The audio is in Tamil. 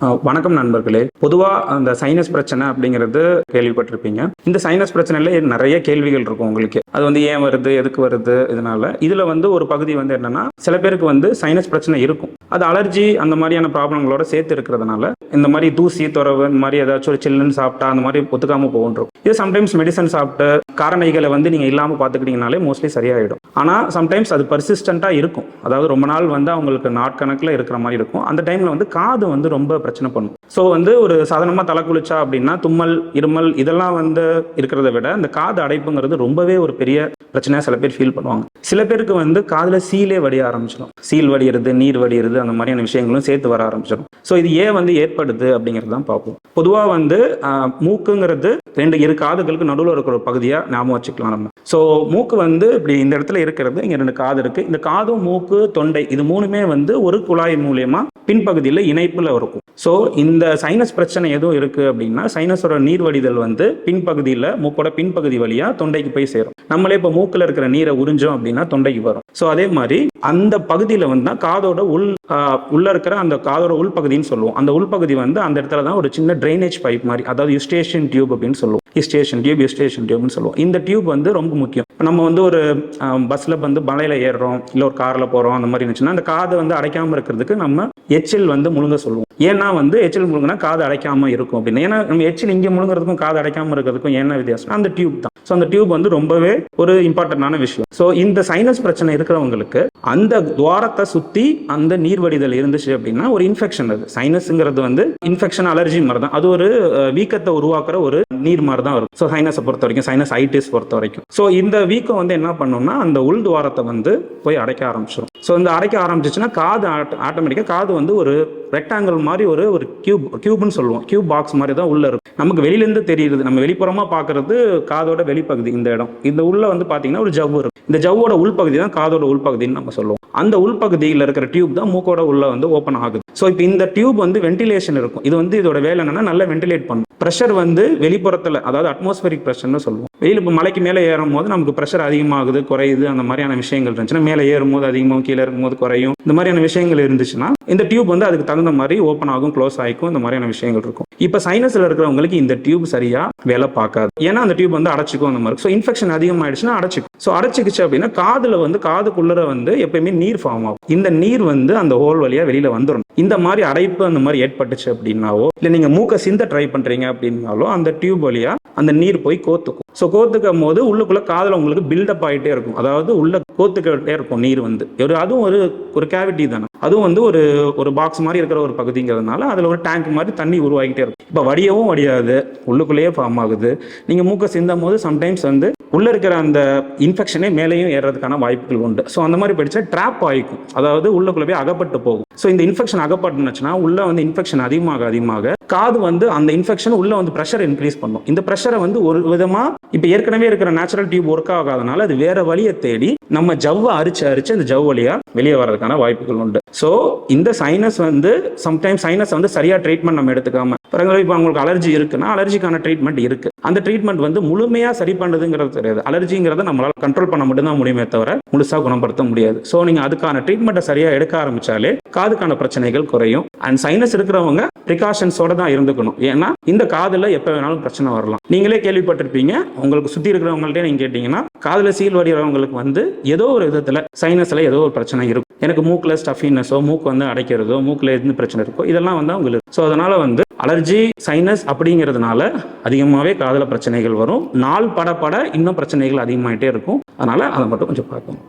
வணக்கம் நண்பர்களே. பொதுவா அந்த சைனஸ் பிரச்சனை அப்படிங்கிறது கேள்விப்பட்டிருப்பீங்க. இந்த சைனஸ் பிரச்சனையில நிறைய கேள்விகள் இருக்கும் உங்களுக்கு. அது வந்து ஏன் வருது எதுக்கு வருது இதனால. இதுல வந்து ஒரு பகுதி வந்து என்னன்னா சில பேருக்கு வந்து சைனஸ் பிரச்சனை இருக்கும். அது அலர்ஜி அந்த மாதிரியான ப்ராப்ளங்களோட சேர்த்து இருக்கிறதுனால இந்த மாதிரி தூசி துறவு இந்த மாதிரி ஏதாச்சும் ஒரு சில்லுன்னு சாப்பிட்டா அந்த மாதிரி ஒத்துக்காம போகும் இது சம்டைம்ஸ் மெடிசன் சாப்பிட்டு காரணிகளை வந்து நீங்கள் இல்லாமல் பார்த்துக்கிட்டிங்கனாலே மோஸ்ட்லி சரியாயிடும். ஆனால் சம்டைம்ஸ் அது பர்சிஸ்டண்ட்டாக இருக்கும். அதாவது ரொம்ப நாள் வந்து அவங்களுக்கு நாட்கணக்கில் இருக்கிற மாதிரி இருக்கும். அந்த டைமில் வந்து காது வந்து ரொம்ப பிரச்சனை பண்ணும். ஸோ வந்து ஒரு சாதாரணமாக தலை குளிச்சா அப்படின்னா தும்மல் இருமல் இதெல்லாம் வந்து இருக்கிறத விட இந்த காது அடைப்புங்கிறது ரொம்பவே ஒரு பெரிய பிரச்சனையாக சில பேர் ஃபீல் பண்ணுவாங்க. சில பேருக்கு வந்து காதில் சீலே வடிய ஆரம்பிச்சிடும். சீல் வடிகிறது நீர் வடிகிறது அந்த மாதிரியான விஷயங்களும் சேர்த்து வர ஆரம்பிச்சிடும். ஸோ இது ஏன் வந்து ஏற்படுது அப்படிங்கிறது தான் பார்ப்போம். பொதுவாக வந்து மூக்குங்கிறது ரெண்டு இரு காதுகளுக்கு நடுவில் இருக்கிற ஒரு பகுதியாக ஞாபகம் வச்சுக்கலாம் நம்ம. ஸோ மூக்கு வந்து இப்படி இந்த இடத்துல இருக்கிறது இங்கே ரெண்டு காது இருக்கு. இந்த காதும் மூக்கு தொண்டை இது மூணுமே வந்து ஒரு குழாய் மூலியமா பின்பகுதியில் இணைப்பில் இருக்கும். ஸோ இந்த சைனஸ் பிரச்சனை எதுவும் இருக்கு அப்படின்னா சைனஸோட நீர் வடிதல் வந்து பின்பகுதியில் மூக்கோட பின்பகுதி வழியாக தொண்டைக்கு போய் சேரும். நம்மளே இப்போ மூக்கில் இருக்கிற நீரை உறிஞ்சோம் அப்படின்னா தொண்டைக்கு வரும் ஸோ அதே மாதிரி அந்த பகுதியில் வந்து காதோட உள் உள்ள இருக்கிற அந்த காதோட உள்பகுதின்னு சொல்லுவோம். அந்த உள்பகுதி வந்து அந்த இடத்துல தான் ஒரு சின்ன ட்ரைனேஜ் பைப் மாதிரி அதாவது யுஸ்டேஷன் டியூப் அப்படின்னு சொல்லுவோம். யுஸ்டேஷன் டியூப் யுஸ்டேஷன் டியூப்னு சொல்லுவோம். இந்த டியூப் வந்து ரொம்ப முக்கியம். நம்ம வந்து ஒரு பஸ்ஸில் வந்து மலையில் ஏறுறோம் இல்லை ஒரு காரில் போகிறோம் அந்த மாதிரி இருந்துச்சுன்னா அந்த காதை வந்து அடைக்காமல் இருக்கிறதுக்கு நம்ம எச்சில் வந்து முழுங்க சொல்லுவோம். ஏன்னா வந்து எச்சில் முழுங்கினா காது அடைக்காம இருக்கும் அப்படின்னு. ஏன்னா நம்ம எச்சில் இங்கே முழுங்கிறதுக்கும் காது அடைக்காம இருக்கிறதுக்கும் என்ன வித்தியாசம் அந்த டியூப் தான். ஸோ அந்த டியூப் வந்து ரொம்பவே ஒரு இம்பார்ட்டன்டான விஷயம். ஸோ இந்த சைனஸ் பிரச்சனை இருக்கிறவங்களுக்கு அந்த துவாரத்தை சுற்றி அந்த நீர் வடிதல் இருந்துச்சு அப்படின்னா ஒரு இன்ஃபெக்ஷன் அது. சைனஸ்ங்கிறது வந்து இன்ஃபெக்ஷன் அலர்ஜி மாதிரி தான் அது ஒரு வீக்கத்தை உருவாக்குற ஒரு நீர் மாதிரி தான் இருக்கும் ஸோ சைனஸை பொறுத்த வரைக்கும் சைனஸ் ஐட்டிஸ் பொறுத்த வரைக்கும். ஸோ இந்த வீக்கம் வந்து என்ன பண்ணும்னா அந்த உள் துவாரத்தை வந்து போய் அடைக்க ஆரம்பிச்சிடும் ஸோ இந்த அடைக்க ஆரம்பிச்சிச்சுன்னா காது ஆட்டோமேட்டிக்காக காது வந்து ஒரு ரெக்டாங்கிள் மாதிரி ஒரு ஒரு கியூப் கியூப்னு சொல்லுவோம். கியூப் பாக்ஸ் மாதிரி தான் உள்ள இருக்கும். நமக்கு வெளியிலேருந்து தெரியுது. நம்ம வெளிப்புறமா பார்க்கறது காதோட வெளிப்பகுதி இந்த இடம். இந்த உள்ள வந்து பார்த்தீங்கன்னா ஒரு ஜவ்வு இருக்கும். இந்த ஜவ்வோட உள்பகுதி தான் காதோட உள்பகுதின்னு நம்ம சொல்லுவோம். அந்த உள்பகுதியில் இருக்கிற டியூப் தான் மூக்கோட உள்ள வந்து ஓப்பன் ஆகுது. ஸோ இப்போ இந்த டியூப் வந்து வென்டிலேஷன் இருக்கும். இது வந்து இதோட வேலை என்னன்னா நல்லா வென்டிலேட் பண்ணும். ப்ரெஷர் வந்து வெளிப்புறத்தில் அதாவது அட்மாஸ்பரிக் ப்ரெஷர்னு சொல்லுவோம். வெயில் இப்போ மலைக்கு மேலே ஏறும் போது நமக்கு ப்ரெஷர் அதிகமாகுது குறையுது அந்த மாதிரியான விஷயங்கள் இருந்துச்சுன்னா மேலே ஏறும் போது அதிகமாகும் கீழே இருக்கும்போது குறையும். இந்த மாதிரியான விஷயங்கள் இருந்துச்சுன்னா இந்த டியூப் வந்து அதுக்கு தகுந்த மாதிரி ஓப்பன் ஆகும் க்ளோஸ் ஆகிக்கும் இந்த மாதிரியான விஷயங்கள் இருக்கும். இப்போ சைனஸில் இருக்கிறவங்களுக்கு இந்த டியூப் சரியாக வேலை பார்க்காது. ஏன்னா அந்த டியூப் வந்து அடைச்சிக்கும் அந்த மாதிரி. ஸோ இன்ஃபெக்ஷன் அதிகமாயிடுச்சுன்னா அடைச்சிக்கும். ஸோ அடைச்சிக்கிச்சு அப்படின்னா காதில் வந்து காதுக்குள்ளர வந்து எப்பயுமே நீர் ஃபார்ம் ஆகும். இந்த நீர் வந்து அந்த ஹோல் வழியாக வெளியில் வந்துடும் இந்த மாதிரி அடைப்பு அந்த மாதிரி ஏற்பட்டுச்சு அப்படின்னாவோ இல்லை நீங்கள் மூக்கை சிந்த ட்ரை பண்ணுறீங்க அப்படின்னாலோ அந்த டியூப் வழியாக அந்த நீர் போய் கோத்துக்கும். ஸோ கோத்துக்கும் போது உள்ளுக்குள்ள காதுல உங்களுக்கு பில்டப் ஆகிட்டே இருக்கும். அதாவது உள்ள கோத்துக்கிட்டே இருக்கும் நீர் வந்து. ஒரு அதுவும் ஒரு ஒரு கேவிட்டி தானே. அதுவும் வந்து ஒரு ஒரு பாக்ஸ் மாதிரி இருக்கிற ஒரு பகுதிங்கிறதுனால அதில் ஒரு டேங்க் மாதிரி தண்ணி உருவாகிட்டே இருக்கும். இப்போ வடியவும் வடியாது. உள்ளுக்குள்ளேயே ஃபார்ம் ஆகுது. நீங்க மூக்க சிந்தும் போது சம்டைம்ஸ் வந்து உள்ள இருக்கிற அந்த இன்ஃபெக்ஷனே மேலேயும் ஏறதுக்கான வாய்ப்புகள் உண்டு. ஸோ அந்த மாதிரி படிச்சா ட்ராப் ஆகிக்கும் அதாவது உள்ளுக்குள்ளே போய் அகப்பட்டு போகும். ஸோ இந்த இன்ஃபெக்ஷன் அகப்பட்டுனுச்சுன்னா உள்ள வந்து இன்ஃபெக்ஷன் அதிகமாக அதிகமாக காது வந்து அந்த இன்ஃபெக்ஷன் உள்ள வந்து ப்ரெஷர் இன்க்ரீஸ் பண்ணும். இந்த ப்ரெஷரை வந்து ஒரு விதமா இப்போ ஏற்கனவே இருக்கிற நேச்சுரல் டியூப் ஒர்க் ஆகாதனால அது வேற வழியை தேடி நம்ம ஜவ்வை அரிச்சு அரிச்சு அந்த ஜவ் வழியா வெளியே வர்றதுக்கான வாய்ப்புகள் உண்டு. ஸோ இந்த சைனஸ் வந்து சம்டைம்ஸ் சைனஸ் வந்து சரியா ட்ரீட்மெண்ட் நம்ம எடுத்துக்காம பிறகு இப்போ அவங்களுக்கு அலர்ஜி இருக்குன்னா அலர்ஜிக்கான ட்ரீட்மெண்ட் இருக்கு. அந்த ட்ரீட்மெண்ட் வந்து முழுமையா சரி பண்ணுதுங்கிறது தெரியாது. அலர்ஜிங்கிறத நம்மளால கண்ட்ரோல் பண்ண மட்டும்தான் முடியுமே தவிர முழுசா குணப்படுத்த முடியாது. ஸோ நீங்க அதுக்கான ட்ரீட்மெண்ட்டை சரியா எடுக்க ஆரம்பிச்சாலே காதுக்கான பிரச்சனைகள் குறையும். அண்ட் சைனஸ் இருக்கிறவங்க ப்ரிகாஷன்ஸோட தான் இருந்துக்கணும். ஏன்னா இந்த காதுல எப்போ வேணாலும் பிரச்சனை வரலாம். நீங்களே கேள்விப்பட்டிருப்பீங்க. உங்களுக்கு சுத்தி இருக்கிறவங்கள்ட்ட நீங்க கேட்டீங்கன்னா காதுல சீல் வடிகிறவங்களுக்கு வந்து ஏதோ ஒரு விதத்துல சைனஸ்ல ஏதோ ஒரு பிரச்சனை இருக்கும். எனக்கு மூக்கில் ஸ்டஃபினஸோ மூக்கு வந்து அடைக்கிறதோ மூக்கில் எந்த பிரச்சனை இருக்கோ இதெல்லாம் வந்து அவங்களுக்கு. ஸோ அதனால வந்து அலர்ஜி சைனஸ் அப்படிங்கிறதுனால அதிகமாகவே காதல பிரச்சனைகள் வரும். நாள் பட பட இன்னும் பிரச்சனைகள் அதிகமாயிட்டே இருக்கும். அதனால அதை மட்டும் கொஞ்சம் பார்க்கணும்.